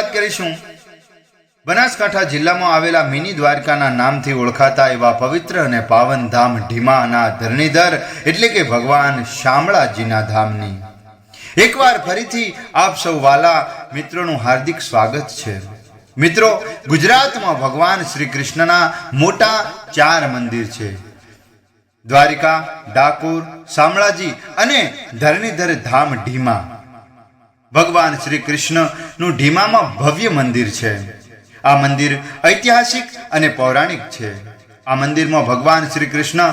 વાત કરીશું. બનાસકાંઠા જિલ્લામાં આવેલા મિની દ્વારકાના નામથી ઓળખાતા એવા પવિત્ર અને પાવન ધામ ઢીમાના ધરણીધર એટલે કે ભગવાન શામળાજીના ધામની. એકવાર ફરીથી આપ સૌ વાલા મિત્રોનું હાર્દિક સ્વાગત છે. મિત્રો, ગુજરાતમાં ભગવાન શ્રી કૃષ્ણના મોટા ચાર મંદિર છે. દ્વારિકા, ડાકોર, શામળાજી અને ધરણીધર ધામ ઢીમા. ભગવાન શ્રી કૃષ્ણનું ઢીમામાં ભવ્ય મંદિર છે. આ મંદિર ઐતિહાસિક અને પૌરાણિક છે. આ મંદિરમાં ભગવાન શ્રી કૃષ્ણ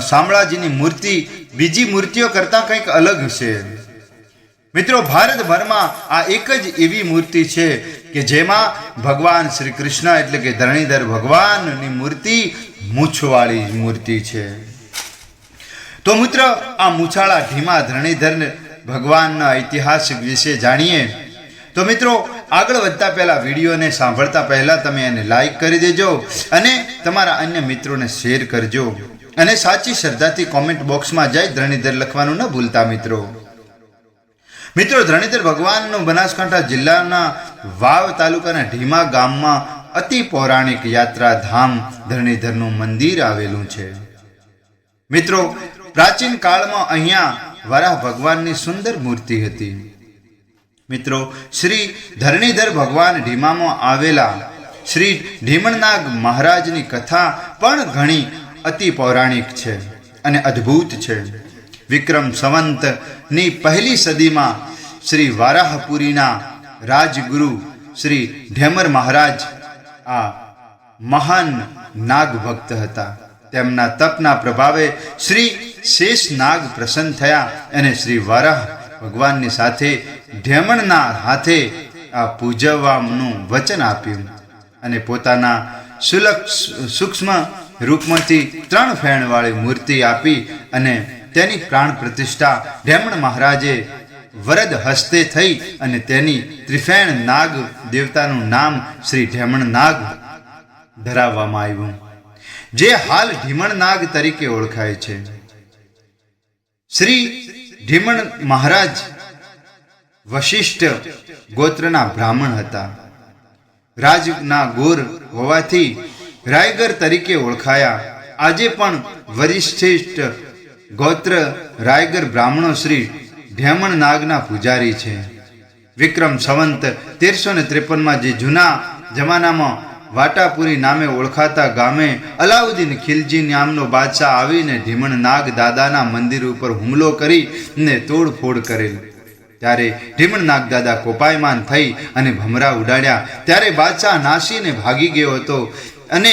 શામળાજીની મૂર્તિ, બીજી મૂર્તિઓ કરતાં કંઈક અલગ છે મિત્રો, ભારતભરમાં આ એક જ એવી મૂર્તિ છે કે જેમાં ભગવાન શ્રી કૃષ્ણ એટલે કે ધરણીધર ભગવાનની મૂર્તિ મૂછવાળી મૂર્તિ છે. તો મિત્ર, આ મૂછાળા ઢીમા ધરણીધર ભગવાનના ઇતિહાસ વિશે જાણીએ? તો મિત્રો, આગળ વધતા પહેલાં વિડીયોને સાંભળતા પહેલાં તમે એને લાઈક કરી દેજો અને તમારા અન્ય મિત્રોને શેર કરજો. અને સાચી શ્રદ્ધાથી કોમેન્ટ બોક્સમાં જઈ ધરણીધર લખવાનું ન ભૂલતા મિત્રો. મિત્રો, ધરણીધર ભગવાનનું બનાસકાંઠા જિલ્લાના વાવ તાલુકાના ઢીમા ગામમાં અતિ પૌરાણિક યાત્રા ધામ ધરણીધરનું મંદિર આવેલું છે. મિત્રો, પ્રાચીન કાળમાં અહીંયા વરાહ ભગવાનની સુંદર મૂર્તિ હતી. મિત્રો, શ્રી ધરણીધર ભગવાન ઢીમામાં આવેલા શ્રી ઢીમણનાગ મહારાજની કથા પણ ઘણી અતિ પૌરાણિક છે અને અદ્ભુત છે. વિક્રમ સંવંતની પહેલી સદીમાં શ્રી વારાહપુરીના રાજગુરુ શ્રી ઢેમર મહારાજ આ મહાન નાગ ભક્ત હતા. તેમના તપના પ્રભાવે શ્રી શેષ નાગ પ્રસન્ન થયા અને શ્રી વારાહ ભગવાનની સાથે ઢેમણના હાથે આ પૂજવવાનું વચન આપ્યું અને પોતાના સુલક્ષ સૂક્ષ્મ રૂપમાંથી ત્રણ ફેણવાળી મૂર્તિ આપી અને તેની પ્રાણ પ્રતિષ્ઠા ઢેમણ મહારાજે વરદ હસ્તે થઈ અને તેની ત્રિફેણ નાગ દેવતાનું નામ શ્રી ઢેમણ નાગ ધરાવવામાં આવ્યું. જે હાલ ઢીમણ નાગ તરીકે ઓળખાય છે. શ્રી ઢીમણ મહારાજ વશિષ્ઠ ગોત્રના બ્રાહ્મણ હતા. રાજના ગોર હોવાથી રાયગર તરીકે ઓળખાયા. આજે પણ વરિષ્ઠિષ્ઠ ગોત્ર રાયગર બ્રાહ્મણો શ્રી ઢેમણ નાગના પૂજારી છે. વિક્રમ સંવંત તેરસો ને ત્રેપનમાં જે જૂના જમાનામાં વાટાપુરી નામે ઓળખાતા ગામે અલાઉદ્દીન ખિલજી નામનો બાદશાહ આવીને ઢીમણ નાગ દાદાના મંદિર ઉપર હુમલો કરી ને તોડફોડ કરેલ. ત્યારે ઢીમણ નાગ દાદા કોપાયમાન થઈ અને ભમરા ઉડાડ્યા. ત્યારે બાદશાહ નાસીને ભાગી ગયો હતો અને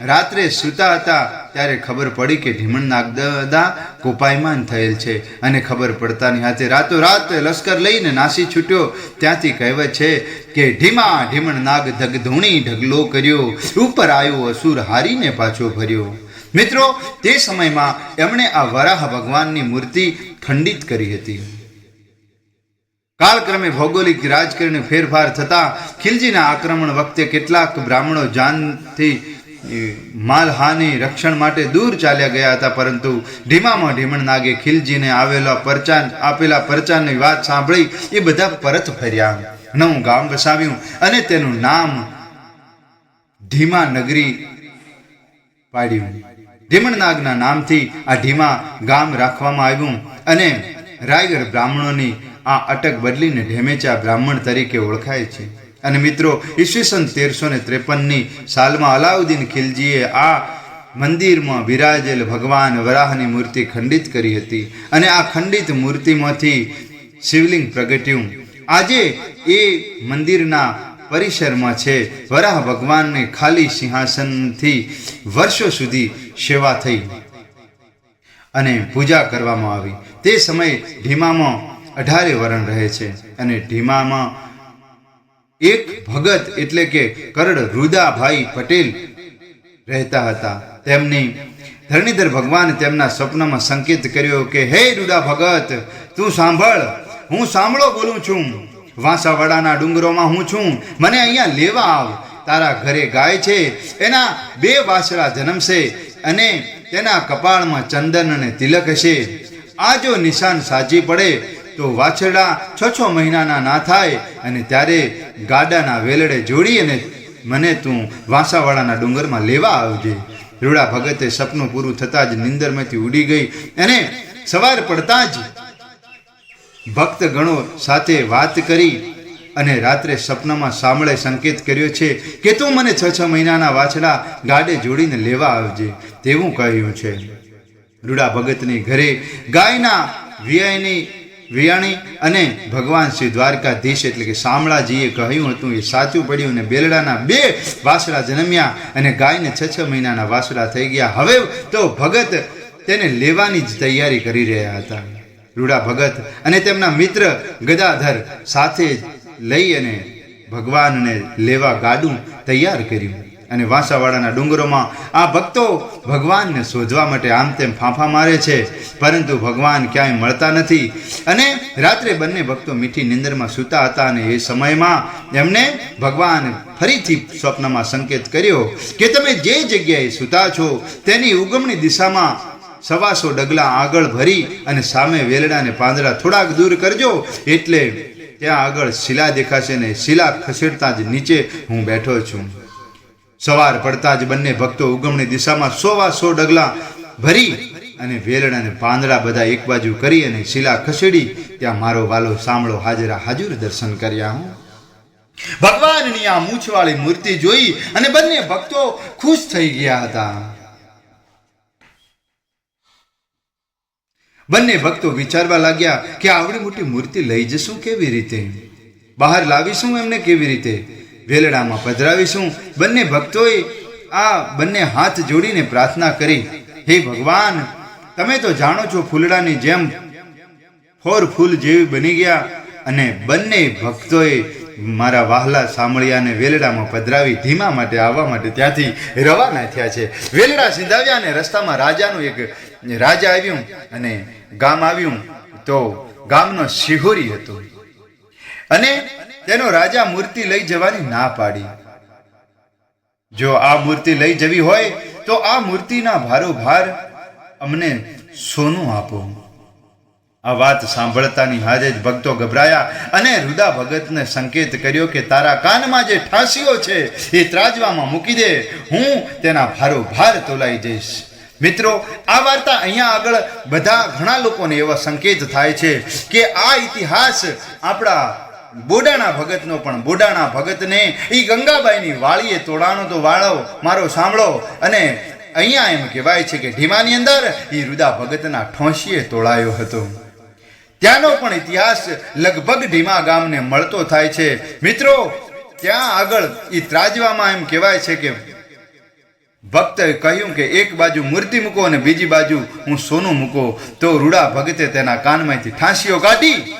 રાત્રે સૂતા હતા ત્યારે ખબર પડી કે ઢીમણ નાગદા કોપાયમાન થયેલ છે અને ખબર પડતાની હાથે રાતોરાત લશ્કર લઈને નાસી છૂટ્યો. ત્યાંથી કહેવત છે કે ઢીમા ઢીમણ નાગ ધગધૂણી ઢગલો કર્યો. ઉપર આવ્યો અસુર હારીને પાછો ભર્યો મિત્રો, તે સમયમાં એમણે આ વરાહ ભગવાનની મૂર્તિ ખંડિત કરી હતી. કાળક્રમે ભૌગોલિક રાજકારણ ફેરફાર થતા ખિલજીના આક્રમણ વખતે કેટલાક બ્રાહ્મણો જાનથી માલહાનિ રક્ષણ માટે દૂર ચાલ્યા ગયા હતા, પરંતુ ઢીમામાં ઢીમણ નાગે ખિલજીને આવેલા પરચાન, આપેલા પરચાનની વાત સાંભળી એ બધા પરત ફર્યા. નવું ગામ વસાવ્યું અને તેનું નામ ઢીમા નગરી પાડ્યું. ઢીમણનાગના નામથી આ ઢીમા ગામ રાખવામાં આવ્યું અને રાયગઢ બ્રાહ્મણોની આ અટક બદલીને ઢેમેચા બ્રાહ્મણ તરીકે ઓળખાય છે. અને મિત્રો, ઈસવીસન તેરસો ને ત્રેપનની સાલમાં અલાઉદ્દીન ખિલજીએ આ મંદિરમાં બિરાજેલ ભગવાન વરાહની મૂર્તિ ખંડિત કરી હતી અને આ ખંડિત મૂર્તિમાંથી શિવલિંગ પ્રગટ્યું. આજે એ મંદિરના પરિસરમાં છે. વરાહ ભગવાનને ખાલી સિંહાસનથી વર્ષો સુધી સેવા થઈ અને પૂજા કરવામાં આવી. તે સમયે ઢીમામાં અઢારે વરણ રહે છે અને ઢીમામાં એક ભગત એટલે કે કરડ રુદાભાઈ પટેલ રહેતા હતા. તેમની ધરણીધર ભગવાન તેમના સ્વપ્નમાં સંકેત કર્યો કે, હે રુદા ભગત, તું સાંભળ, હું સાંભળો બોલું છું. વાંસાવાડાના ડુંગરોમાં હું છું. મને અહીંયા લેવા આવ. તારા ઘરે ગાય છે. એના બે વાછડા જન્મશે અને તેના કપાળમાં ચંદન અને તિલક હશે. આ જો નિશાન સાચી પડે તો વાછરડા છ છ મહિનાના ના થાય અને ત્યારે ગાડાના વેલડે જોડી અને મને તું વાંસાવાળાના ડુંગરમાં લેવા આવજે. રૂડા ભગતે સપનું પૂરું થતાં જ નિંદરમાંથી ઉડી ગઈ અને સવાર પડતા જ ભક્ત ગણો સાથે વાત કરી અને રાત્રે સપનામાં સાંભળે સંકેત કર્યો છે કે તું મને છ છ મહિનાના વાછડા ગાડે જોડીને લેવા આવજે તેવું કહ્યું છે. રૂડા ભગતની ઘરે ગાયના વિયાયની વિયાણી અને ભગવાન શ્રી દ્વારકાધીશ એટલે કે શામળાજીએ કહ્યું હતું, એ સાચું પડ્યું અને બેલડાના બે વાસડા જન્મ્યા અને ગાયને છ છ મહિનાના વાસડા થઈ ગયા. હવે તો ભગત તેને લેવાની જ તૈયારી કરી રહ્યા હતા. રૂડા ભગત અને તેમના મિત્ર ગદાધર સાથે લઈ અને ભગવાનને લેવા ગાડું તૈયાર કર્યું. અને વાંસાવાડાના ડુંગરોમાં આ ભક્તો ભગવાનને શોધવા માટે આમ તેમ ફાંફા મારે છે. પરંતુ ભગવાન ક્યાંય મળતા નથી. અને રાત્રે બંને ભક્તો મીઠી નિંદરમાં સૂતા હતા અને એ સમયમાં એમને ભગવાન ફરીથી સ્વપ્નમાં સંકેત કર્યો કે તમે જે જગ્યાએ સૂતા છો તેની ઉગમણી દિશામાં સવાસો ડગલા આગળ ભરી અને સામે વેલડાને પાંદડા થોડાક દૂર કરજો એટલે ત્યાં આગળ શિલા દેખાશે ને શિલા ખસેડતા જ નીચે હું બેઠો છું. સવાર પડતા જ બંને ભક્તો ઉગમણી દિશામાં સોવા સો ડગલા ભરી અને વેલણ અને પાંદડા બધા એક બાજુ કરી અને શિલા ખસેડી, ત્યાં મારો વાલો સાંભળો, હાજરા હાજુર દર્શન કર્યા હું. ભગવાનની આ મૂછવાળી મૂર્તિ જોઈ અને બંને ભક્તો ખુશ થઈ ગયા હતા. બંને ભક્તો વિચારવા લાગ્યા કે આવડી મોટી મૂર્તિ લઈ જશું કેવી રીતે? બહાર લાવીશું એમને કેવી રીતે? વેલડામાં પધરાવીશું. બંને ભક્તોએ આ બંને હાથ જોડીને પ્રાર્થના કરી, હે ભગવાન, તમે તો જાણો છો ફૂલડાની જેમ ફોર ફૂલ જેવી બની ગયા અને બંને ભક્તોએ મારા વાહલા સાંભળ્યાને વેલડામાં પધરાવી ધીમા માટે આવવા માટે ત્યાંથી રવાના થયા છે. વેલડા સિંધાવ્યા અને રસ્તામાં રાજાનું એક રાજા આવ્યું અને ગામ આવ્યું તો ગામનો શિહોરી હતો. અને તેનો રાજા મૂર્તિ લઈ જવાની ના પાડી. જો આ મૂર્તિ લઈ જવી હોય, તો આ મૂર્તિના ભારોભાર અમને સોનું આપો. આ વાત સાંભળતાની હાજે જ ભક્તો ગભરાયા અને રુદા ભગતને સંકેત કર્યો કે તારા કાનમાં જે ઠાસીઓ છે, એ ત્રાજવામાં મૂકી દે. હું તેના ભારોભાર તોલાઈ જઈશ. મિત્રો, આ વાર્તા અહીંયા આગળ બધા ઘણા લોકોને એવા સંકેત થાય છે કે આ ઇતિહાસ આપણા બોડાણા ભગતનો પણ બોડાણા ભગતને એ ગંગાબાઈની વાળીએ તોડાણો તો વાળો, મારો સાંભળો. અને અહીંયા એમ કહેવાય છે કે ઢીમાની અંદર એ રુદા ભગતના ઠોંસીએ તોડાયો હતો. ત્યાંનો પણ ઇતિહાસ લગભગ ઢીમા ગામને મળતો થાય છે. મિત્રો, ત્યાં આગળ એ ત્રાજવામાં એમ કહેવાય છે કે ભક્તે કહ્યું કે એક બાજુ મૂર્તિ મૂકો અને બીજી બાજુ હું સોનું મૂકો. તો રૂડા ભગતે તેના કાનમાંથી ઠાંસીઓ કાઢી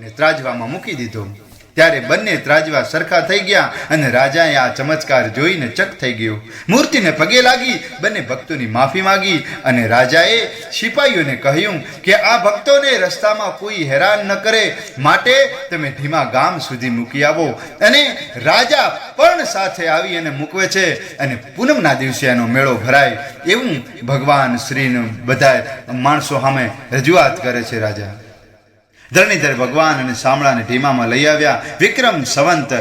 અને ત્રાજવામાં મૂકી દીધો. ત્યારે બંને ત્રાજવા સરખા થઈ ગયા અને રાજાએ આ ચમત્કાર જોઈને ચક થઈ ગયો. મૂર્તિને પગે લાગી, બંને ભક્તોની માફી માંગી અને રાજાએ સિપાહીઓને કહ્યું કે આ ભક્તોને રસ્તામાં કોઈ હેરાન ન કરે, માટે તમે ધીમા ગામ સુધી મૂકી આવો. અને રાજા પણ સાથે આવી અને મૂકવે છે અને પૂનમના દિવસે એનો મેળો ભરાય. એવું ભગવાન શ્રીનું બધા માણસો સામે રજૂઆત કરે છે રાજા. ધરણીધર ભગવાન અને શામળાને ઢીમામાં લઈ આવ્યા. વિક્રમ સંવંત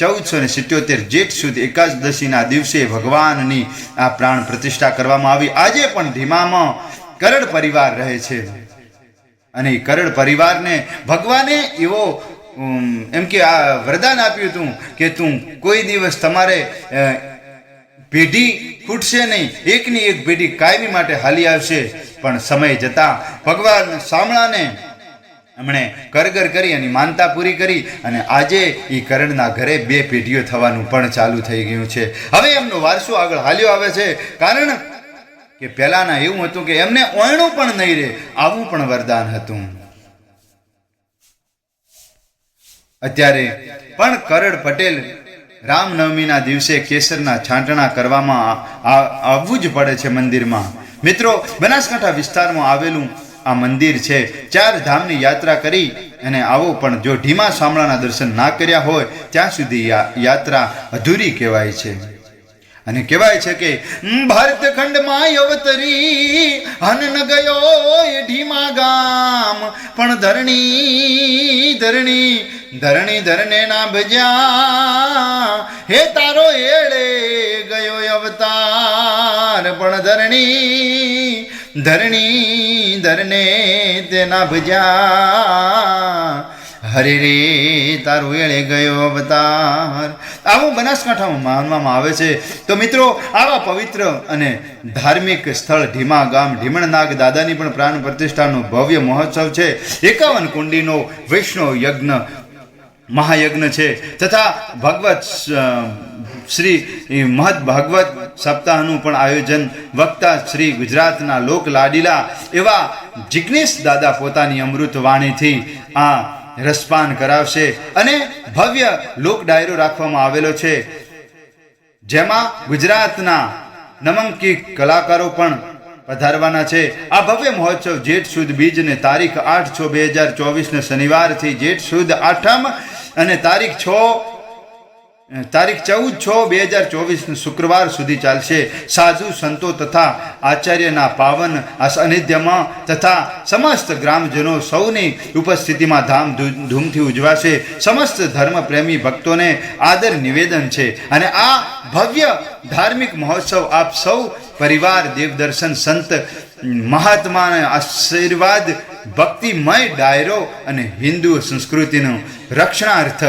ચૌદસો ને સિત્યોતેર જેઠ સુધી એકાદશીના દિવસે ભગવાનની આ પ્રાણ પ્રતિષ્ઠા કરવામાં આવી. આજે પણ ધીમામાં કરડ પરિવાર રહે છે. અને કરડ પરિવારને ભગવાને એવો એમ કે આ વરદાન આપ્યું હતું કે તું કોઈ દિવસ તમારે પેઢી ખૂટશે નહીં. એકની એક પેઢી કાયમી માટે હાલી આવશે. પણ સમય જતા ભગવાન શામળાને એમણે કરગર કરી અને માનતા પૂરી કરી અને આજે એ કરણના ઘરે બે પેઢીઓ થવાનું પણ ચાલુ થઈ ગયું છે. હવે એમનો વારસો આગળ હાલ્યો આવે છે કારણ કે પહેલાના એવું હતું કે એમને ઓયણું પણ નહીં રહે આવું પણ વરદાન હતું. અત્યારે પણ કરડ પટેલ રામનવમીના દિવસે કેસરના છાંટણા કરવામાં આવવું જ પડે છે મંદિરમાં. મિત્રો, બનાસકાંઠા વિસ્તારમાં આવેલું આ મંદિર છે. ચાર ધામની યાત્રા કરી અને આવો પણ જો ઢીમા શામળાના દર્શન ના કર્યા હોય, ત્યાં સુધી યાત્રા અધૂરી કહેવાય છે. અને કહેવાય છે કે ભારતખંડમાં અવતરી હન ગયો એ ઢીમા ગામ, પણ ધરણી ધરણી ધરણી ધરને ના ભજ્યા. હે તારો એળે ગયો અવતાર પણ ધરણી ધરણી ધરને તેના ભજ્યા હરે રે, તારો એળે ગયો અવતાર. આવું બનાસકાંઠામાં માનવામાં આવે છે. તો મિત્રો, આવા પવિત્ર અને ધાર્મિક સ્થળ ઢીમા ગામ ઢીમણનાગ દાદાની પણ પ્રાણ પ્રતિષ્ઠાનો ભવ્ય મહોત્સવ છે. એકાવન કુંડીનો વૈષ્ણવ યજ્ઞ, મહાયજ્ઞ છે. તથા ભગવત શ્રી મહદ ભાગવત સપ્તાહનું પણ આયોજન વક્તા શ્રી ગુજરાતના લોક લાડીલા એવા જિગ્નેશ દાદા પોતાની અમૃત વાણીથી આ રસપાન કરાવશે અને ભવ્ય લોક ડાયરો રાખવામાં આવેલો છે. જેમાં ગુજરાતના નમંકી કલાકારો પણ પધારવાના છે. આ ભવ્ય મહોત્સવ જેઠ સુદ બીજને તારીખ આઠ છ બે હજાર ચોવીસને શનિવારથી જેઠ સુદ આઠમ અને તારીખ છ તારીખ ચૌદ છ બે હજાર ચોવીસ શુક્રવાર સુધી ચાલશે. સાધુ સંતો તથા આચાર્યના પાવન આ સાનિધ્યમાં તથા સમસ્ત ગ્રામજનો સૌની ઉપસ્થિતિમાં ધામ ધૂમથી ઉજવાશે. સમસ્ત ધર્મપ્રેમી ભક્તોને આદર નિવેદન છે અને આ ભવ્ય ધાર્મિક મહોત્સવ આપ સૌ પરિવાર દેવદર્શન સંત મહાત્માના આશીર્વાદ, ભક્તિમય ડાયરો અને હિન્દુ સંસ્કૃતિનું રક્ષણાર્થ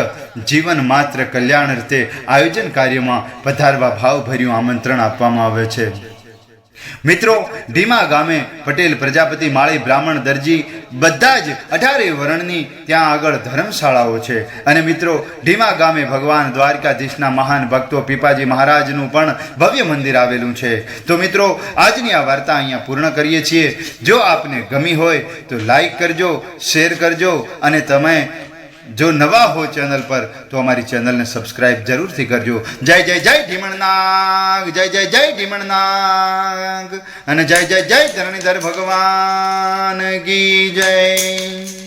જીવન માત્ર કલ્યાણ અર્થે આયોજન કાર્યમાં પધારવા ભાવભર્યું આમંત્રણ આપવામાં આવે છે. મિત્રો ઢીમા ગામે પટેલ, પ્રજાપતિ, માળી, બ્રાહ્મણ, દરજી બધા જ અઢારે વર્ણની ત્યાં આગળ ધર્મશાળાઓ છે. અને મિત્રો ઢીમા ગામે ભગવાન દ્વારકાધીશના મહાન ભક્તો પીપાજી મહારાજનું પણ ભવ્ય મંદિર આવેલું છે. તો મિત્રો, આજની આ વાર્તા અહીંયા પૂર્ણ કરીએ છીએ. જો આપને ગમી હોય તો લાઈક કરજો, શેર કરજો અને તમે જો નવા હો ચેનલ પર, તો અમારી ચેનલને સબસ્ક્રાઇબ જરૂરથી કરજો. જય જય જય ઢીમણનાગ જય જય જય ઢીમણનાગ અને જય જય જય ધરણીધર ભગવાન કી જય.